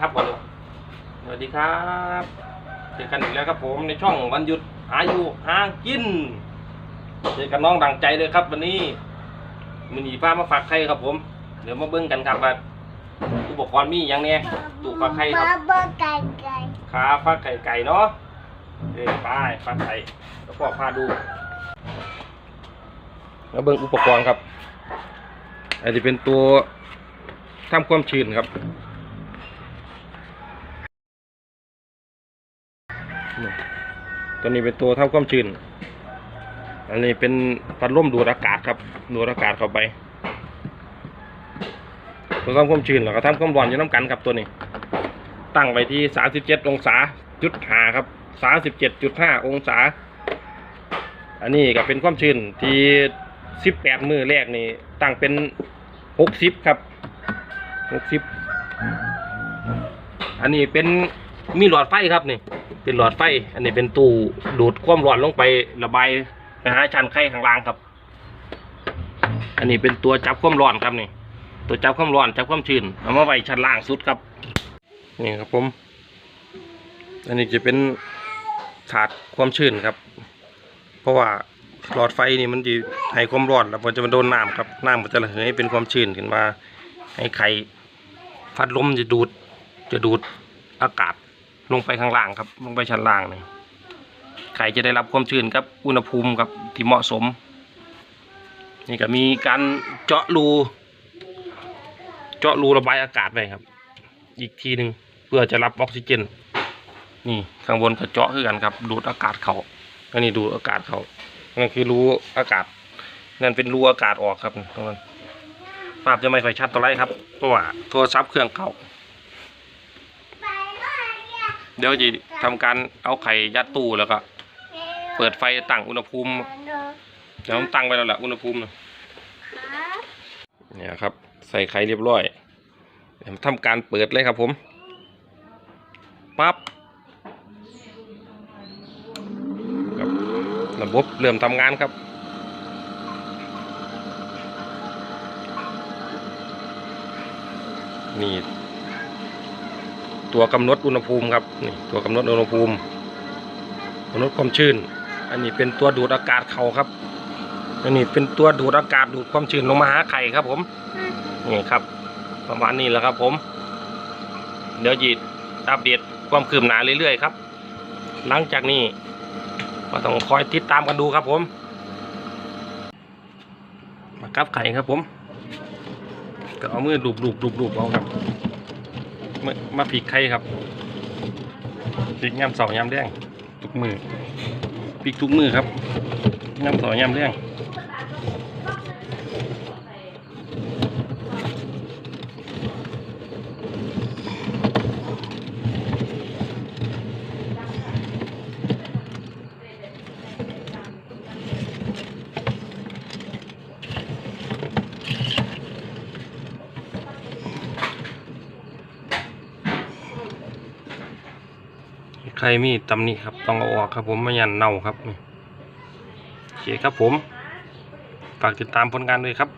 ครับก่อนเลยสวัสดีครับเจอกันอีกแล้วครับผมในช่องวันหยุดหาอยู่หากินเจอกันน้องดังใจเลยครับ วันนี้มือนีฟ้ามาฝากไข่ครับผม เดี๋ยวมาเบิ้งกันครับว่าอุปกรณ์มีอย่างเนี้ยตู้ฝากไข่ครับบ้าเบอร์ไก่ไก่ขาฟักไข่ไก่เนาะเอ้ยไปฟักไข่แล้วก็พาดูแล้วเบิ้งอุปกรณ์ครับอันนี้เป็นตัวทำความชื้นครับ ตัวนี้เป็นตัวทำความชื้น อันนี้เป็นพัดลมดูดอากาศครับ ดูดอากาศเข้าไป ตัวทำความชื้นแล้วก็ทำความร้อนอยู่น้ำกันครับตัวนี้ ตั้งไว้ที่37องศาจุดหาครับ37.5องศา อันนี้ก็เป็นความชื้นที่18มือแรกนี่ตั้งเป็น60ครับ60อันนี้เป็น มีหลอดไฟครับนี่ เป็นหลอดไฟ อันนี้เป็นตู้ดูดความร้อนลงไประบายไปหาชั้นไข่ข้างล่างครับ อันนี้เป็นตัวจับความร้อนครับนี่ ตัวจับความร้อนจับความชื้นเอามาไว้ชั้นล่างสุดครับนี่ครับผม อันนี้จะเป็นถาดความชื้นครับ เพราะว่าหลอดไฟนี่มันจะให้ความร้อนแล้วมันจะมาโดนน้ำครับน้ำมันจะระเหยเป็นความชื้นขึ้นมาให้ไข่พัดลมจะดูดจะดูดอากาศ ลงไปข้างล่างครับ ลงไปชั้นล่างนี่ไข่จะได้รับความชื้นครับอุณหภูมิครับที่เหมาะสม นี่ก็มีการเจาะรู เจาะรูระบายอากาศไว้ครับ อีกทีหนึ่งเพื่อจะรับออกซิเจน นี่ข้างบนก็เจาะคือกันครับ ดูดอากาศเขาอันนี้ดูดอากาศเขานั่นคือรูอากาศนั่นเป็นรูอากาศออกครับตรงนั้นภาพจะไม่ค่อยชัดตัวไรครับเพราะว่าโทรศัพท์เครื่องเก่า เนี่ยเดี๋ยวจะทำการเอาไข่ยัดตู้แล้วก็เปิดไฟตั้งอุณหภูมิเดี๋ยวผมตั้งไว้แล้วแหละอุณหภูมินะเนี่ยครับ ใส่ไข่เรียบร้อยเดี๋ยวทำการเปิดเลยครับผมปั๊บครับระบบเริ่มทำงานครับนี่ ตัวกำหนดอุณหภูมิครับนี่ตัวกำหนดอุณหภูมิกำหนดความชื้น อันนี้เป็นตัวดูดอากาศเขาครับ อันนี้เป็นตัวดูดอากาศดูดความชื้นลงมาหาไข่ครับ ผมนี่ครับ ประมาณนี้แหละครับ ผม เดี๋ยวจีดอัปเดตความคืบหน้าเรื่อยๆครับ หลังจากนี้ก็ต้องคอยติดตามกันดูครับ ผมมากับไข่ครับผมก็เอามือดูบดูบดูบดูบเอาครับ มามาผีกไข่ครับผีกยำเสายำแดงทุกมือผีกทุกมือครับยำเสายำแดง ใครมีตำหนิครับต้องเอาออกครับผมไม่ยันเน่าครับนี่โอเคครับผม ฝากติดตามผลงานด้วยครับ